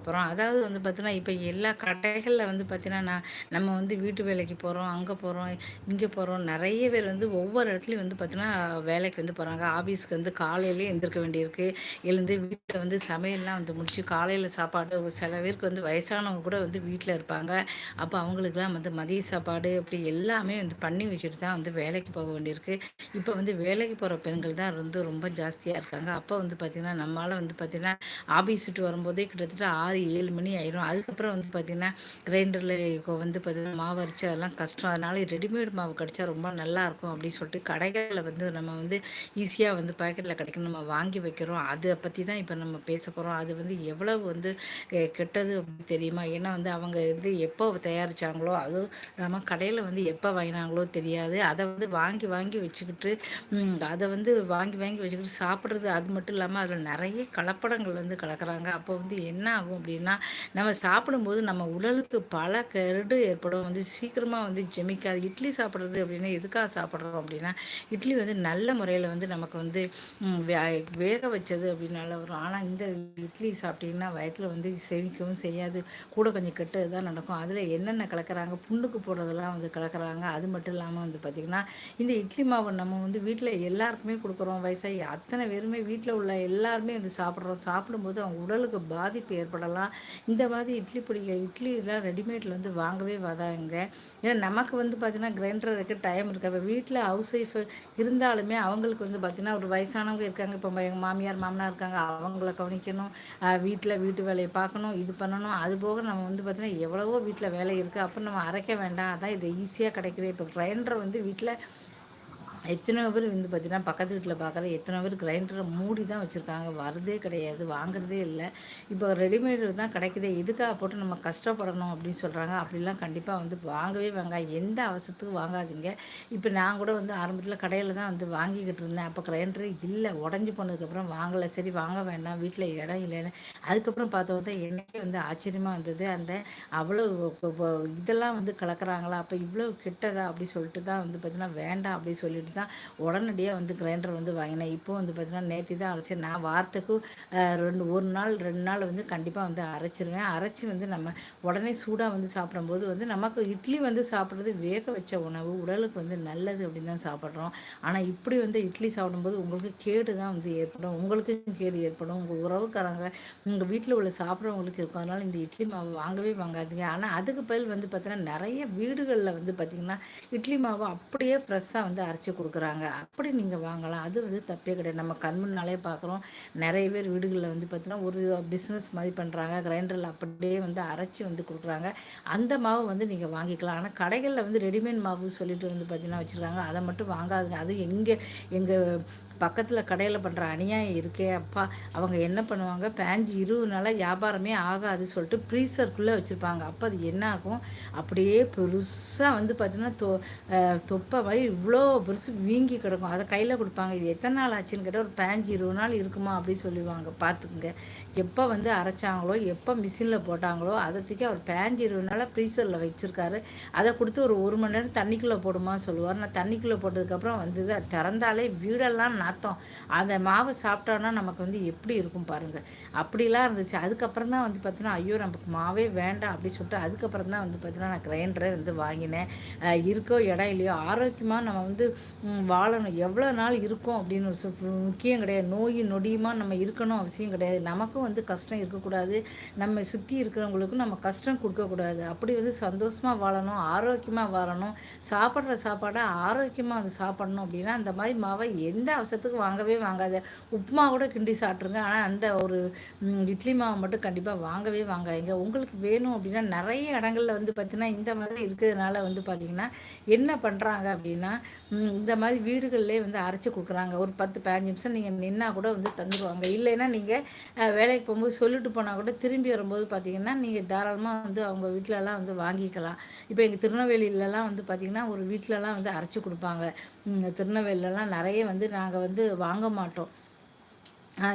போகிறோம் அதாவது வந்து பார்த்தீங்கன்னா இப்போ எல்லா கடைகளில் வந்து பார்த்தீங்கன்னா நான் நம்ம வந்து வீட்டு வேலைக்கு போகிறோம் அங்கே போகிறோம் இங்கே போகிறோம் நிறைய பேர் வந்து ஒவ்வொரு இடத்துலையும் வந்து பார்த்தீங்கன்னா வேலைக்கு வந்து போகிறாங்க ஆஃபீஸ்க்கு வந்து காலையிலே எழுந்திருக்க வேண்டியிருக்கு. எழுந்து வீட்டில் வந்து சமையல்லாம் வந்து முடிச்சு காலையில் சாப்பாடு சில பேருக்கு வந்து வயசானவங்க கூட வந்து வீட்டில் இருப்பாங்க. அப்போ அவங்களுக்குலாம் வந்து மதிய சாப்பாடு அப்படி எல்லாமே வந்து பண்ணி வச்சுட்டு தான் வந்து வேலைக்கு போக வேண்டியிருக்கு. இப்போ வந்து வேலைக்கு போகிற பெண்கள் தான் வந்து ரொம்ப ஜாஸ்தியாக இருக்காங்க. அப்போ வந்து பார்த்திங்கன்னா நம்மளால் வந்து பார்த்திங்கன்னா ஆஃபீஸ் விட்டு வரும்போதே கிட்டத்தட்ட ஆறு ஏழு மணி ஆயிரும். அதுக்கப்புறம் வந்து பார்த்திங்கன்னா கிரைண்டரில் இப்போ வந்து பார்த்திங்கன்னா மாவு அரைச்சி அதெல்லாம் கஷ்டம். அதனால் ரெடிமேட் மாவு கிடச்சா ரொம்ப நல்லாயிருக்கும் அப்படின்னு சொல்லிட்டு கடைகளில் வந்து நம்ம வந்து ஈஸியாக வந்து பாக்கெட்டில் கிடைக்கும் நம்ம வாங்கி வைக்கிறோம். அதை பற்றி தான் இப்போ நம்ம பேச போகிறோம் அது வந்து எவ்வளவு வந்து கெட்டது அப்படின்னு தெரியுமா? ஏன்னா வந்து அவங்க வந்து எப்போ தயாரித்தாங்களோ அதுவும் நம்ம கடையில் வந்து எப்போ வாங்கினாங்களோ தெரியாது. அதை வந்து வாங்கி வாங்கி வச்சுக்கிட்டு அதை வந்து வாங்கி வாங்கி வச்சுக்கிட்டு சாப்பிட்றது அது மட்டும் இல்லாமல் அதில் நிறைய கலப்படங்கள் வந்து கலக்கிறாங்க. அப்போ வந்து என்ன ஆகும் அப்படின்னா நம்ம சாப்பிடும்போது நம்ம உடலுக்கு பல கருடு ஏற்படும். வந்து சீக்கிரமாக வந்து ஜெமிக்காது. இட்லி சாப்பிட்றது அப்படின்னா எதுக்காக சாப்பிட்றோம் அப்படின்னா இட்லி வந்து நல்ல முறையில் வந்து நமக்கு வந்து வேக வச்சது அப்படின்னால வரும். ஆனால் இந்த இட்லி சாப்பிட்டிங்கன்னா வயத்தில் வந்து செவிக்கவும் செய்யாது. கூட கொஞ்சம் கெட்டது தான் நடக்கும். அதில் என்னென்ன கலக்கிறாங்க? புண்ணுக்கு போடுறதெல்லாம் வந்து கலக்கிறாங்க. அது மட்டும் இல்லாமல் வந்து பார்த்திங்கன்னா இந்த இட்லி மாவு நம்ம வந்து வீட்டில் எல்லாருக்குமே கொடுக்குறோம். வயசாகி அத்தனை பேருமே வீட்டில் உள்ள எல்லாருமே வந்து சாப்பிட்றோம். சாப்பிடும்போது அவங்க உடலுக்கு பாதிப்பு ஏற்படலாம். இந்த மாதிரி இட்லி பிடிக்க இட்லிலாம் ரெடிமேடில் வந்து வாங்கவே வராங்க ஏன்னா நமக்கு வந்து பார்த்திங்கன்னா கிரைண்டர் இருக்க டைம் இருக்குது இப்போ வீட்டில் ஹவுஸ் ஒய்ஃப் இருந்தாலுமே அவங்களுக்கு வந்து பார்த்திங்கன்னா ஒரு வயசானவங்க இருக்காங்க. இப்போ எங்கள் மாமியார் மாமனார் இருக்காங்க. அவங்கள கவனிக்கணும். வீட்டில் வீட்டு வேலையை பார்க்கணும் இது பண்ணணும். அது போக நம்ம வந்து பார்த்திங்கன்னா எவ்வளவோ வீட்டில் வேலை இருக்குது அப்போ நம்ம அரைக்க வேண்டாம். அதான் இது ஈஸியாக கிடைக்குது. இப்போ கிரைண்டர் வந்து வீட்டில் எத்தனை பேர் வந்து பார்த்தீங்கன்னா பக்கத்து வீட்டில் பார்க்குற எத்தனை பேர் கிரைண்டரை மூடி தான் வச்சுருக்காங்க. வரதே கிடையாது வாங்குறதே இல்லை. இப்போ ரெடிமேடு தான் கிடைக்குதே எதுக்காக போட்டு நம்ம கஷ்டப்படணும் அப்படின்னு சொல்கிறாங்க அப்படிலாம் கண்டிப்பாக வந்து வாங்கவே வாங்க எந்த அவசரத்துக்கும் வாங்காதீங்க. இப்போ நான் கூட வந்து ஆரம்பத்தில் கடையில் தான் வந்து வாங்கிக்கிட்டு இருந்தேன். அப்போ கிரைண்டர் இல்லை உடஞ்சி போனதுக்கப்புறம் வாங்கலை. சரி வாங்க வேண்டாம் வீட்டில் இடம் இல்லைன்னு. அதுக்கப்புறம் பார்த்தா எனக்கே வந்து ஆச்சரியமாக இருந்தது அந்த அவ்வளோ இதெல்லாம் வந்து கலக்கிறாங்களா? அப்போ இவ்வளோ கெட்டதா? அப்படி சொல்லிட்டு தான் வந்து பார்த்தீங்கன்னா வேண்டாம் அப்படின்னு சொல்லிட்டு தான் உடனடியாக வந்து கிரைண்டர் வந்து வாங்கினேன். இப்போ வந்து பார்த்திங்கன்னா நேற்று தான் அரைச்சேன் நான் வாரத்துக்கு ரெண்டு ஒரு நாள் ரெண்டு நாள் வந்து கண்டிப்பாக வந்து அரைச்சிருவேன். அரைச்சி வந்து நம்ம உடனே சூடாக வந்து சாப்பிடும்போது வந்து நமக்கு இட்லி வந்து சாப்பிட்றது வேக வச்ச உணவு உடலுக்கு வந்து நல்லது அப்படின்னு தான் சாப்பிட்றோம். ஆனால் இப்படி வந்து இட்லி சாப்பிடும்போது உங்களுக்கு கேடு தான் வந்து ஏற்படும். உங்களுக்கும் கேடு ஏற்படும். உங்கள் உறவுக்காரங்க உங்கள் வீட்டில் உள்ள சாப்பிட்றவங்களுக்கு இருக்கும். அதனால் இந்த இட்லி மாவு வாங்கவே வாங்காதீங்க. ஆனால் அதுக்கு பதில் வந்து பார்த்தீங்கன்னா நிறைய வீடுகளில் வந்து பார்த்திங்கன்னா இட்லி மாவு அப்படியே ஃப்ரெஷ்ஷாக வந்து அரைச்சி கொடுக்குறாங்க. அப்படி நீங்கள் வாங்கலாம். அது வந்து தப்பே கிடையாது. நம்ம கண் முன்னாலே பார்க்குறோம். நிறைய பேர் வீடுகளில் வந்து பார்த்தீங்கன்னா ஒரு பிஸ்னஸ் மாதிரி பண்ணுறாங்க கிரைண்டரில் அப்படியே வந்து அரைச்சி வந்து கொடுக்குறாங்க. அந்த மாவு வந்து நீங்கள் வாங்கிக்கலாம். ஆனால் கடைகளில் வந்து ரெடிமேட் மாவு சொல்லிட்டு வந்து பார்த்தீங்கன்னா வச்சுருக்காங்க. அதை மட்டும் வாங்காதுங்க. அதுவும் எங்கே எங்கள் பக்கத்தில் கடையில் பண்ணுற அநியாயம் இருக்கே அப்பா. அவங்க என்ன பண்ணுவாங்க? பேஞ்சு இருபது வியாபாரமே ஆகாது சொல்லிட்டு ப்ரீசருக்குள்ளே வச்சுருப்பாங்க. அப்போ அது என்ன ஆகும்? அப்படியே பெருசாக வந்து பார்த்திங்கன்னா தொ தொப்பை மாதிரி இவ்வளோ பெருசு வீங்கி கிடக்கும். அதை கையில் கொடுப்பாங்க. இது எத்தனை நாள் ஆச்சுன்னு கேட்டால் ஒரு பேஞ்சு இருபது நாள் இருக்குமா அப்படின்னு சொல்லுவாங்க பார்த்துக்குங்க எப்போ வந்து அரைச்சாங்களோ எப்போ மிஷினில் போட்டாங்களோ அதை தூக்கி அவர் பேஞ்சு இருபது நாளாக ப்ரீசரில் வச்சுருக்காரு. அதை கொடுத்து ஒரு ஒரு மணி நேரம் தண்ணிக்குள்ளே போடுமா சொல்லுவார். நான் தண்ணிக்குள்ளே போட்டதுக்கப்புறம் வந்து திறந்தாலே வீடெல்லாம் நாத்தம் அந்த மாவு சாப்பிட்டோன்னா நமக்கு வந்து எப்படி இருக்கும் பாருங்கள் அப்படிலாம் இருந்துச்சு. அதுக்கப்புறம் தான் வந்து பார்த்தீங்கன்னா ஐயோ நமக்கு மாவே வேண்டாம் அப்படின்னு சொல்லிட்டு அதுக்கப்புறம் தான் வந்து பார்த்தீங்கன்னா நான் கிரைண்டரை வந்து வாங்கினேன். இருக்கோ இடம் இல்லையோ ஆரோக்கியமாக நம்ம வந்து வாழணும். எவ்வளோ நாள் இருக்கும் அப்படின்னு முக்கியம் கிடையாது. நோய் நொடியுமா நம்ம இருக்கணும் அவசியம் கிடையாது. நமக்கும் வந்து கஷ்டம் இருக்கக்கூடாது. நம்ம சுற்றி இருக்கிறவங்களுக்கும் நம்ம கஷ்டம் கொடுக்கக்கூடாது. அப்படி வந்து சந்தோஷமாக வாழணும் ஆரோக்கியமாக வாழணும். சாப்பிட்ற சாப்பாடை ஆரோக்கியமாக வந்து சாப்பிடணும் அப்படின்னா அந்த மாதிரி மாவை எந்த அவசர வருஷத்துக்கு வாங்கவே வாங்காத. உப்புமா கூட கிண்டி சாப்பிட்ருங்க ஆனால் அந்த ஒரு இட்லி மாவு மட்டும் கண்டிப்பாக வாங்கவே வாங்காதீங்க. உங்களுக்கு வேணும் அப்படின்னா நிறைய இடங்களில் வந்து பார்த்திங்கன்னா இந்த மாதிரி இருக்கிறதுனால வந்து பார்த்திங்கன்னா என்ன பண்ணுறாங்க அப்படின்னா இந்த மாதிரி வீடுகள்லேயே வந்து அரைச்சி கொடுக்குறாங்க. ஒரு பத்து பதினஞ்சு நிமிஷம் நீங்கள் நின்னா கூட வந்து தந்துடுவாங்க இல்லைன்னா நீங்கள் வேலைக்கு போகும்போது சொல்லிட்டு போனால் கூட திரும்பி வரும்போது பார்த்தீங்கன்னா நீங்கள் தாராளமாக வந்து அவங்க வீட்டிலலாம் வந்து வாங்கிக்கலாம். இப்போ எங்கள் திருநெல்வேலியிலலாம் வந்து பார்த்திங்கன்னா ஒரு வீட்டிலலாம் வந்து அரைச்சி கொடுப்பாங்க. திருநெல்வேலிலலாம் நிறைய வந்து நாங்கள் வந்து வாங்க மாட்டோம்.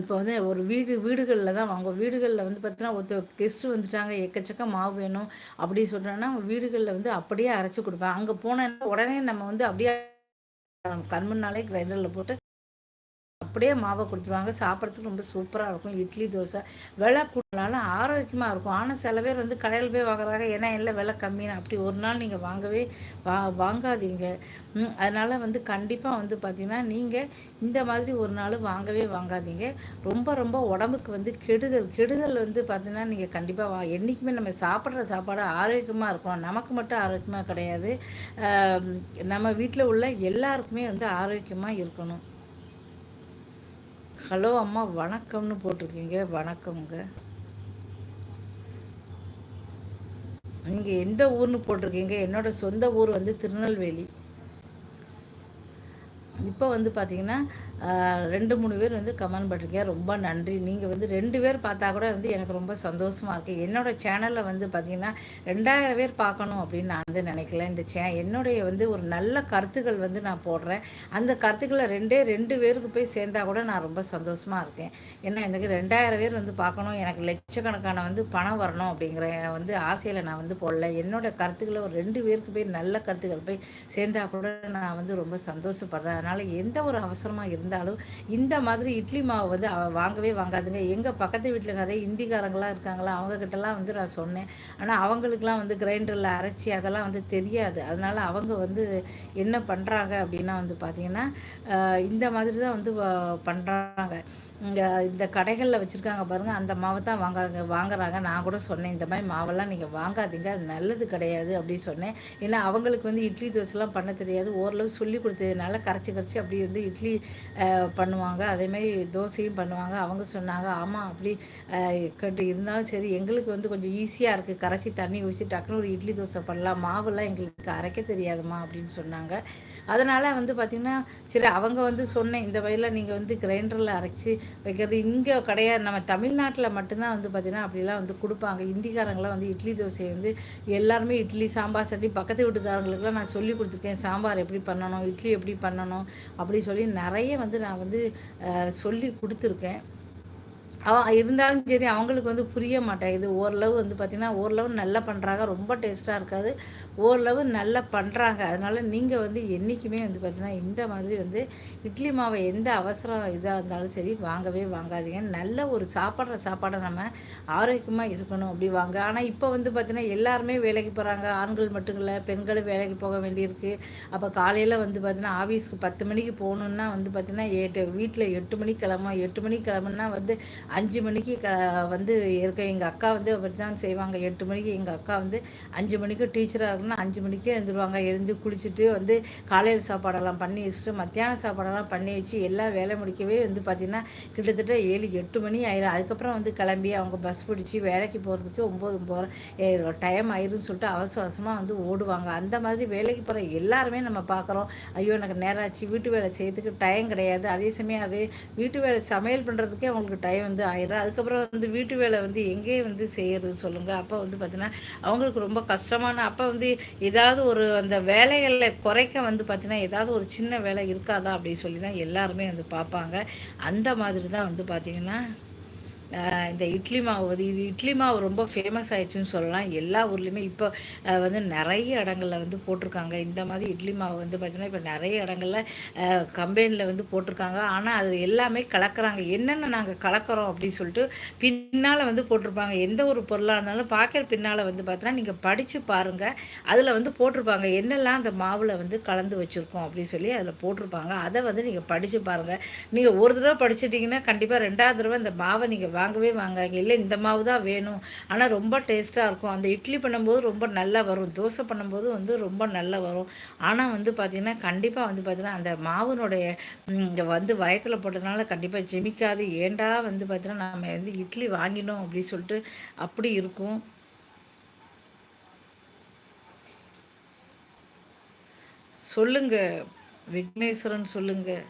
இப்போ வந்து ஒரு வீடு வீடுகளில் தான் வாங்குவோம். வீடுகளில் வந்து பார்த்தீங்கன்னா ஒருத்தர் கெஸ்ட்டு வந்துட்டாங்க எக்கச்சக்க மாவு வேணும் அப்படி சொல்கிறோன்னா வீடுகளில் வந்து அப்படியே அரைச்சி கொடுப்பேன். அங்கே போனேன்னா உடனே நம்ம வந்து அப்படியே கண் கிரைண்டரில் போட்டு அப்படியே மாவை கொடுத்துருவாங்க சாப்பிட்றதுக்கு ரொம்ப சூப்பராக இருக்கும். இட்லி தோசை விலை கூட்டினாலும் ஆரோக்கியமாக இருக்கும். ஆனால் சில பேர் வந்து கடையில் போய் வாங்குறாங்க. ஏன்னா எல்லாம் விலை கம்மின்னு அப்படி ஒரு நாள் நீங்கள் வாங்கவே வா வாங்காதீங்க. அதனால் வந்து கண்டிப்பாக வந்து பார்த்திங்கன்னா நீங்கள் இந்த மாதிரி ஒரு நாள் வாங்கவே வாங்காதீங்க. ரொம்ப ரொம்ப உடம்புக்கு வந்து கெடுதல் கெடுதல் வந்து பார்த்திங்கன்னா நீங்கள் கண்டிப்பாக வா என்றைக்குமே நம்ம சாப்பிட்ற சாப்பாடு ஆரோக்கியமாக இருக்கும். நமக்கு மட்டும் ஆரோக்கியமாக கிடையாது. நம்ம வீட்டில் உள்ள எல்லாருக்குமே வந்து ஆரோக்கியமாக இருக்கணும். ஹலோ அம்மா வணக்கம்னு போட்டிருக்கீங்க. வணக்கம்ங்க. நீங்கள் எந்த ஊர்னு போட்டிருக்கீங்க? என்னோடய சொந்த ஊர் வந்து திருநெல்வேலி. இப்போ வந்து பார்த்தீங்கன்னா ரெண்டு மூணு பேர் வந்து கமெண்ட் பண்ணுறீங்க ரொம்ப நன்றி. நீங்கள் வந்து ரெண்டு பேர் பார்த்தா கூட வந்து எனக்கு ரொம்ப சந்தோஷமாக இருக்குது என்னோடய சேனலில் வந்து பார்த்திங்கன்னா ரெண்டாயிரம் பேர் பார்க்கணும் அப்படின்னு நான் வந்து நினைக்கல. இந்த சே என்னுடைய வந்து ஒரு நல்ல கருத்துக்கள் வந்து நான் போடுறேன். அந்த கருத்துக்களை ரெண்டே ரெண்டு பேருக்கு போய் சேர்ந்தா கூட நான் ரொம்ப சந்தோஷமாக இருக்கேன். ஏன்னா எனக்கு ரெண்டாயிரம் பேர் வந்து பார்க்கணும். எனக்கு லட்சக்கணக்கான வந்து பணம் வரணும் அப்படிங்கிற வந்து ஆசையில் நான் வந்து போடல. என்னோடய கருத்துக்களை ஒரு ரெண்டு பேருக்கு போய் நல்ல கருத்துக்கள் போய் சேர்ந்தா கூட நான் வந்து ரொம்ப சந்தோஷப்படுறேன். அதனால் எந்த ஒரு அவசரமாக இருந்தாலும் இருந்தாலும் இந்த மாதிரி இட்லி மாவு வந்து வாங்கவே வாங்காதுங்க. எங்கள் பக்கத்து வீட்டில் நிறைய இந்திக்காரங்களாம் இருக்காங்களா அவங்கக்கிட்டலாம் வந்து நான் சொன்னேன். ஆனால் அவங்களுக்குலாம் வந்து கிரைண்டரில் அரைச்சி அதெல்லாம் வந்து தெரியாது. அதனால் அவங்க வந்து என்ன பண்ணுறாங்க அப்படின்னா வந்து பார்த்திங்கன்னா இந்த மாதிரி தான் வந்து பண்ணுறாங்க இங்கே இந்த கடைகளில் வச்சுருக்காங்க பாருங்கள் அந்த மாவை தான் வாங்குறாங்க வாங்குறாங்க. நான் கூட சொன்னேன் இந்த மாதிரி மாவெல்லாம் நீங்கள் வாங்காதீங்க அது நல்லது கிடையாது அப்படின்னு சொன்னேன். ஏன்னா அவங்களுக்கு வந்து இட்லி தோசைலாம் பண்ண தெரியாது. ஓரளவு சொல்லி கொடுத்ததுனால கரைச்சி கரைச்சி அப்படி வந்து இட்லி பண்ணுவாங்க. அதேமாதிரி தோசையும் பண்ணுவாங்க. அவங்க சொன்னாங்க ஆமாம் அப்படி கட்டு இருந்தாலும் சரி எங்களுக்கு வந்து கொஞ்சம் ஈஸியாக இருக்குது கரைச்சி தண்ணி ஊற்றி டக்குனு ஒரு இட்லி தோசை பண்ணலாம். மாவுலாம் எங்களுக்கு அரைக்க தெரியாதுமா அப்படின்னு சொன்னாங்க. அதனால் வந்து பார்த்திங்கன்னா சரி அவங்க வந்து சொன்னேன் இந்த வயலில் நீங்கள் வந்து கிரைண்டரில் அரைச்சி வைக்கிறது இங்கே கிடையாது. நம்ம தமிழ்நாட்டில் மட்டும்தான் வந்து பார்த்திங்கன்னா அப்படிலாம் வந்து கொடுப்பாங்க. இந்திக்காரங்களாம் வந்து இட்லி தோசையை வந்து எல்லாருமே இட்லி சாம்பார் சட்னி பக்கத்து வீட்டுக்காரங்களுக்குலாம் நான் சொல்லி கொடுத்துருக்கேன். சாம்பார் எப்படி பண்ணணும் இட்லி எப்படி பண்ணணும் அப்படி சொல்லி நிறைய வந்து நான் வந்து சொல்லி கொடுத்துருக்கேன். இருந்தாலும் சரி அவங்களுக்கு வந்து புரிய மாட்டேங்குது ஓரளவு வந்து பார்த்திங்கன்னா ஓரளவு நல்லா பண்ணுறாங்க ரொம்ப டேஸ்ட்டாக இருக்காது. ஓரளவு நல்லா பண்ணுறாங்க அதனால் நீங்கள் வந்து என்றைக்குமே வந்து பார்த்திங்கன்னா இந்த மாதிரி வந்து இட்லி மாவை எந்த அவசரம் இதாக இருந்தாலும் சரி வாங்கவே வாங்காதீங்க. நல்ல ஒரு சாப்பிட்ற சாப்பாடை நம்ம ஆரோக்கியமாக இருக்கணும் அப்படி வாங்க ஆனால் இப்போ வந்து பார்த்திங்கன்னா எல்லாருமே வேலைக்கு போகிறாங்க ஆண்கள் மட்டும் இல்லை பெண்களும் வேலைக்கு போக வேண்டியிருக்கு. அப்போ காலையில் வந்து பார்த்திங்கன்னா ஆஃபீஸ்க்கு பத்து மணிக்கு போகணுன்னா வந்து பார்த்திங்கன்னா எட்டு வீட்டில் எட்டு மணிக்கு கிளம்பும் எட்டு மணிக்கு கிளம்புனா வந்து அஞ்சு மணிக்கு க வந்து இருக்க எங்கள் அக்கா வந்து அப்படி தான் செய்வாங்க. எட்டு மணிக்கு எங்கள் அக்கா வந்து அஞ்சு மணிக்கு டீச்சராக இருக்கணும்னா அஞ்சு மணிக்கே எழுந்துருவாங்க. எழுந்து குளிச்சுட்டு வந்து காலையில் சாப்பாடெல்லாம் பண்ணி வச்சுட்டு மத்தியான சாப்பாடெல்லாம் பண்ணி வச்சு எல்லாம் வேலை முடிக்கவே வந்து பார்த்திங்கன்னா கிட்டத்தட்ட ஏழு எட்டு மணி ஆயிடும் அதுக்கப்புறம் வந்து கிளம்பி அவங்க பஸ் பிடிச்சி வேலைக்கு போகிறதுக்கு ஒம்பது போகிற டைம் ஆயிரும்னு சொல்லிட்டு அவசர அவசரமாக வந்து ஓடுவாங்க. அந்த மாதிரி வேலைக்கு போகிற எல்லாருமே நம்ம பார்க்குறோம் ஐயோ எனக்கு நேரம் ஆச்சு. வீட்டு வேலை செய்யறதுக்கு டைம் கிடையாது. அதே சமயம் அதே வீட்டு வேலை சமையல் பண்ணுறதுக்கே அவங்களுக்கு டைம் வந்து ஆயிடும் அதுக்கப்புறம் வந்து வீட்டு வேலை வந்து எங்கேயே வந்து செய்கிறது சொல்லுங்கள் அப்போ வந்து பார்த்திங்கன்னா அவங்களுக்கு ரொம்ப கஷ்டமான அப்போ வந்து ஏதாவது ஒரு அந்த வேலைகளில் குறைக்க வந்து பார்த்திங்கன்னா ஏதாவது ஒரு சின்ன வேலை இருக்காதா அப்படின்னு சொல்லி தான் எல்லாருமே வந்து பார்ப்பாங்க. அந்த மாதிரி தான் வந்து பார்த்திங்கன்னா இந்த இட்லி மாவு வந்து இது இட்லி மாவு ரொம்ப ஃபேமஸ் ஆயிடுச்சுன்னு சொல்லலாம். எல்லா ஊர்லேயுமே இப்போ வந்து நிறைய இடங்களில் வந்து போட்டிருக்காங்க. இந்த மாதிரி இட்லி மாவு வந்து பார்த்திங்கன்னா இப்போ நிறைய இடங்களில் கம்பெனியில் வந்து போட்டிருக்காங்க. ஆனால் அது எல்லாமே கலக்கிறாங்க. என்னென்ன நாங்கள் கலக்கிறோம் அப்படின்னு சொல்லிட்டு பின்னால் வந்து போட்டிருப்பாங்க. எந்த ஒரு பொருளாக இருந்தாலும் பார்க்குற பின்னால் வந்து பார்த்தீங்கன்னா நீங்கள் படித்து பாருங்கள் அதில் வந்து போட்டிருப்பாங்க. என்னெல்லாம் அந்த மாவில் வந்து கலந்து வச்சுருக்கோம் அப்படின்னு சொல்லி அதில் போட்டிருப்பாங்க. அதை வந்து நீங்கள் படித்து பாருங்கள் நீங்கள் ஒரு தடவை படிச்சிட்டிங்கன்னா கண்டிப்பாக ரெண்டாவது தடவை அந்த மாவை நீங்கள் வாங்கவே வாங்காங்க இல்லை இந்த மாவு தான் வேணும். ஆனால் ரொம்ப டேஸ்ட்டாக இருக்கும். அந்த இட்லி பண்ணும்போது ரொம்ப நல்லா வரும். தோசை பண்ணும்போது வந்து ரொம்ப நல்லா வரும். ஆனால் வந்து பார்த்திங்கன்னா கண்டிப்பாக வந்து பார்த்திங்கன்னா அந்த மாவுனுடைய வந்து வயத்தில் போட்டதுனால கண்டிப்பாக ஜெமிக்காது. ஏண்டா வந்து பார்த்திங்கன்னா நம்ம வந்து இட்லி வாங்கினோம் அப்படின்னு சொல்லிட்டு அப்படி இருக்கும். சொல்லுங்க. விக்னேஸ்வரன் சொல்லுங்கள்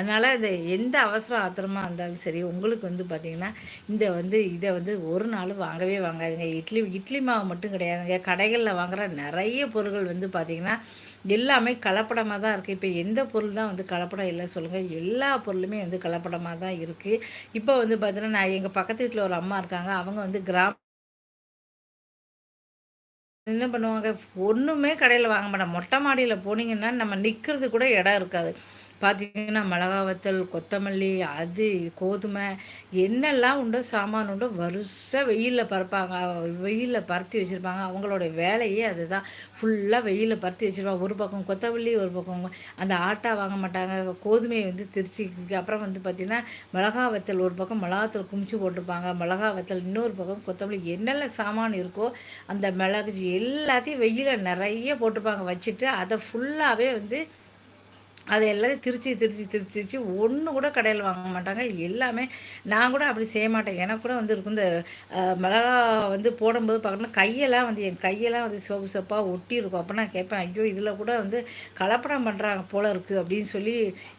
அதனால் இந்த எந்த அவசரம் ஆத்திரமாக இருந்தாலும் சரி உங்களுக்கு வந்து பார்த்திங்கன்னா இந்த வந்து இதை வந்து ஒரு நாள் வாங்கவே வாங்காதுங்க. இட்லி இட்லி மாவு மட்டும் கிடையாதுங்க. கடைகளில் வாங்குகிற நிறைய பொருட்கள் வந்து பார்த்திங்கன்னா எல்லாமே கலப்படமாக தான் இருக்குது இப்போ எந்த பொருள் தான் வந்து கலப்படம் இல்லை சொல்லுங்கள் எல்லா பொருளுமே வந்து கலப்படமாக தான் இருக்குது இப்போ வந்து பார்த்திங்கன்னா நான் எங்கள் பக்கத்து வீட்டில் ஒரு அம்மா இருக்காங்க. அவங்க வந்து கிராம என்ன பண்ணுவாங்க? ஒன்றுமே கடையில் வாங்க மாட்டாங்க. மொட்டை மாடியில் போனீங்கன்னா நம்ம நிற்கிறது கூட இடம் இருக்காது. பார்த்தீங்கன்னா மிளகா வத்தல் கொத்தமல்லி அது கோதுமை என்னெல்லாம் உண்டோ சாமான் உண்டோ வரிசை வெயிலில் பறப்பாங்க. வெயிலில் பருத்தி வச்சுருப்பாங்க. அவங்களோட வேலையே அதுதான். ஃபுல்லாக வெயிலில் பருத்தி வச்சுருப்பாங்க. ஒரு பக்கம் கொத்தமல்லி ஒரு பக்கம் அந்த ஆட்டா வாங்க மாட்டாங்க. கோதுமையை வந்து திருச்சி அப்புறம் வந்து பார்த்திங்கன்னா மிளகா வத்தல் ஒரு பக்கம் மிளகாத்தூள் குமிச்சு போட்டிருப்பாங்க. மிளகா வத்தல் இன்னொரு பக்கம் கொத்தமல்லி. என்னென்ன சாமான் இருக்கோ அந்த மிளகு எல்லாத்தையும் வெயிலில் நிறைய போட்டிருப்பாங்க. வச்சுட்டு அதை ஃபுல்லாகவே வந்து அது எல்லாத்தையும் திருச்சி திருச்சி திருச்சி ஒன்று கூட கடையில் வாங்க மாட்டாங்க. எல்லாமே நான் கூட அப்படி செய்ய மாட்டேன். எனக்கு கூட வந்து இருக்கும் இந்த மிளகா வந்து போடும்போது பார்க்கணும் கையெல்லாம் வந்து என் கையெல்லாம் வந்து சோப்பு சோப்பாக ஒட்டி இருக்கும். அப்போ நான் கேட்பேன் ஐயோ இதில் கூட வந்து கலப்படம் பண்ணுறாங்க போல இருக்குது அப்படின்னு சொல்லி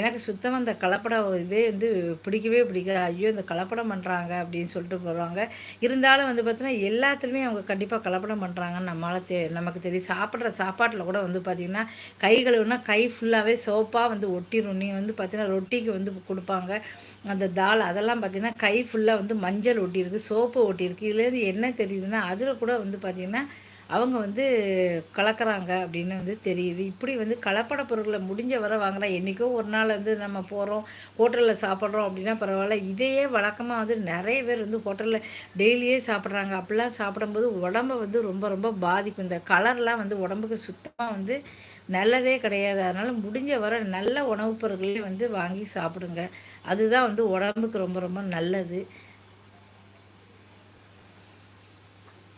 எனக்கு சுத்தமாக இந்த கலப்படம் இதே வந்து பிடிக்கவே பிடிக்காது. ஐயோ இந்த கலப்படம் பண்ணுறாங்க அப்படின்னு சொல்லிட்டு போடுவாங்க. இருந்தாலும் வந்து பார்த்தீங்கன்னா எல்லாத்துலேயுமே அவங்க கண்டிப்பாக கலப்படம் பண்ணுறாங்கன்னு நம்மளால் தெ நமக்கு தெரியும். சாப்பிட்ற சாப்பாட்டில் கூட வந்து பார்த்திங்கன்னா கை கழுவுனா கை ஃபுல்லாகவே சோப் சிவப்பாக வந்து ஒட்டிடும் நீங்கள் வந்து பார்த்தீங்கன்னா ரொட்டிக்கு வந்து கொடுப்பாங்க. அந்த தால் அதெல்லாம் பார்த்தீங்கன்னா கை ஃபுல்லாக வந்து மஞ்சள் ஒட்டியிருக்கு சோப்பு ஒட்டியிருக்கு. இதுலேருந்து என்ன தெரியுதுன்னா அதில் கூட வந்து பார்த்திங்கன்னா அவங்க வந்து கலக்கிறாங்க அப்படின்னு வந்து தெரியுது. இப்படி வந்து கலப்பட பொருட்களை முடிஞ்ச வர வாங்கலாம் என்றைக்கோ ஒரு நாள் வந்து நம்ம போகிறோம் ஹோட்டலில் சாப்பிட்றோம் அப்படின்னா பரவாயில்ல. இதையே வழக்கமாக வந்து நிறைய பேர் வந்து ஹோட்டலில் டெய்லியே சாப்பிட்றாங்க. அப்படிலாம் சாப்பிடும்போது உடம்பை வந்து ரொம்ப ரொம்ப பாதிக்கும். இந்த கலர்லாம் வந்து உடம்புக்கு சுத்தமாக வந்து நல்லதே கிடையாது. அதனால் முடிஞ்ச வர நல்ல உணவுப் பொருட்களே வந்து வாங்கி சாப்பிடுங்க. அதுதான் வந்து உடம்புக்கு ரொம்ப ரொம்ப நல்லது.